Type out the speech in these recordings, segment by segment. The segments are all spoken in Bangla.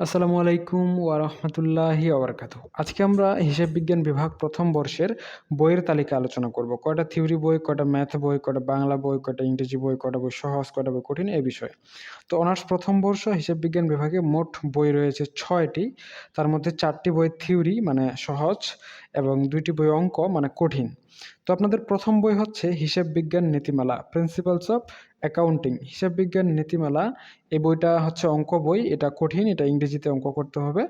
আসসালামু আলাইকুম ওয়া রাহমাতুল্লাহি ওয়া বারাকাতুহু আজকে আমরা হিসাব বিজ্ঞান বিভাগ প্রথম বর্ষের বইয়ের তালিকা আলোচনা করব। কয়টা থিওরি বই, কয়টা ম্যাথ বই, কয়টা বাংলা বই, কয়টা ইংরেজি বই, কয়টা বই সহজ, কয়টা বই কঠিন এই বিষয়ে। তো অনার্স প্রথম বর্ষ হিসাব বিজ্ঞান বিভাগে মোট বই রয়েছে ছয়টি। তার মধ্যে চারটি বই থিওরি মানে সহজ, এবং দুইটি বই অঙ্ক মানে কঠিন। তো আপনাদের প্রথম বই হচ্ছে হিসাব বিজ্ঞান নীতিমালা প্রিন্সিপালস অফ অ্যাকাউন্টিং, হিসাব বিজ্ঞান, নীতিমালা, এই বইটা হচ্ছে অঙ্ক বই, এটা কঠিন, এটা ইংরেজিতে অঙ্ক করতে হবে।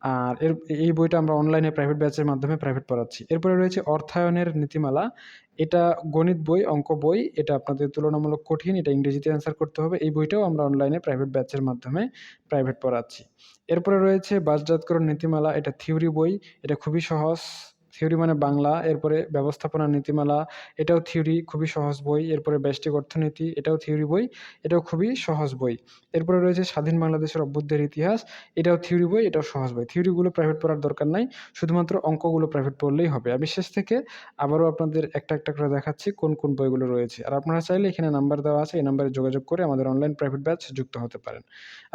আর এর, এই বইটা আমরা অনলাইনে প্রাইভেট ব্যাচের মাধ্যমে প্রাইভেট পড়াচ্ছি। এরপরে রয়েছে অর্থায়নের নীতিমালা। এটা গণিত বই, অঙ্ক বই, এটা আপনাদের তুলনামূলক কঠিন, এটা ইংরেজিতে অ্যান্সার করতে হবে। এই বইটাও আমরা অনলাইনে প্রাইভেট ব্যাচের মাধ্যমে প্রাইভেট পড়াচ্ছি। এরপরে রয়েছে বাসজাতকরণ নীতিমালা, এটা থিওরি বই, এটা খুবই সহজ। থিওরি মানে বাংলা, এরপরে ব্যবস্থাপনা নীতিমালা, এটাও থিওরি খুবই সহজ বই, এরপরে ব্যষ্টিক অর্থনীতি, এটাও থিওরি বই, এটাও খুবই সহজ বই। এরপরে রয়েছে স্বাধীন বাংলাদেশের অভ্যুদয়ের ইতিহাস, এটাও থিওরি বই, এটাও সহজ বই। থিওরিগুলো প্রাইভেট পড়ার দরকার নাই, শুধুমাত্র অঙ্কগুলো প্রাইভেট পড়লেই হবে। আমি শেষ থেকে আবারও আপনাদের একটা একটা করে দেখাচ্ছি কোন কোন বইগুলো রয়েছে। আর আপনারা চাইলে এখানে নাম্বার দেওয়া আছে, এই নাম্বারে যোগাযোগ করে আমাদের অনলাইন প্রাইভেট ব্যাচ যুক্ত হতে পারেন।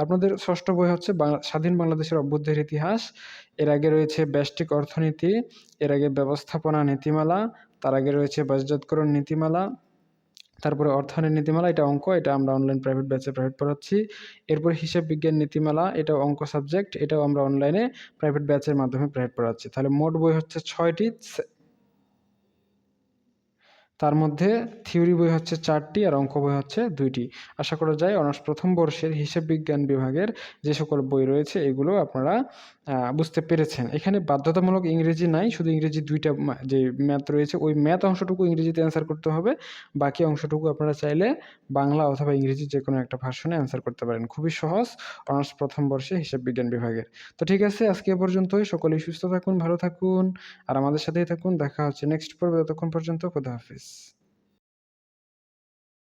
আপনাদের ষষ্ঠ বই হচ্ছে স্বাধীন বাংলাদেশের অভ্যুদয়ের ইতিহাস। এর আগে রয়েছে ব্যষ্টিক অর্থনীতি, এর আগে ব্যবস্থাপনা নীতিমালা, তার আগে রয়েছে বাজাতকরণ নীতিমালা, তারপরে অর্থায়নের নীতিমালা, এটা অঙ্ক, এটা আমরা অনলাইন প্রাইভেট ব্যাচে প্রাইভেট পড়াচ্ছি। এরপর হিসাব বিজ্ঞান নীতিমালা, এটাও অঙ্ক সাবজেক্ট এটাও আমরা অনলাইনে প্রাইভেট ব্যাচের মাধ্যমে প্রাইভেট পড়াচ্ছি। তাহলে মোট বই হচ্ছে ছয়টি তার মধ্যে থিওরি বই হচ্ছে চারটি আর অঙ্ক বই হচ্ছে দুইটি। আশা করা যায় অনার্স প্রথম বর্ষের হিসেব বিজ্ঞান বিভাগের যে সকল বই রয়েছে, এগুলো আপনারা বুঝতে পেরেছেন। এখানে বাধ্যতামূলক ইংরেজি নাই, শুধু ইংরেজি দুইটা যে ম্যাথ রয়েছে, ওই ম্যাথ অংশটুকু ইংরেজিতে অ্যান্সার করতে হবে। বাকি অংশটুকু আপনারা চাইলে বাংলা অথবা ইংরেজি যে কোনো একটা ভার্সনে অ্যান্সার করতে পারেন। খুবই সহজ অনার্স প্রথম বর্ষে হিসাব বিজ্ঞান বিভাগের। তো ঠিক আছে, আজকে পর্যন্তই। সকলেই সুস্থ থাকুন, ভালো থাকুন, আর আমাদের সাথেই থাকুন। দেখা হচ্ছে নেক্সট পর্বে, ততক্ষণ পর্যন্ত খোদা হাফিজ। us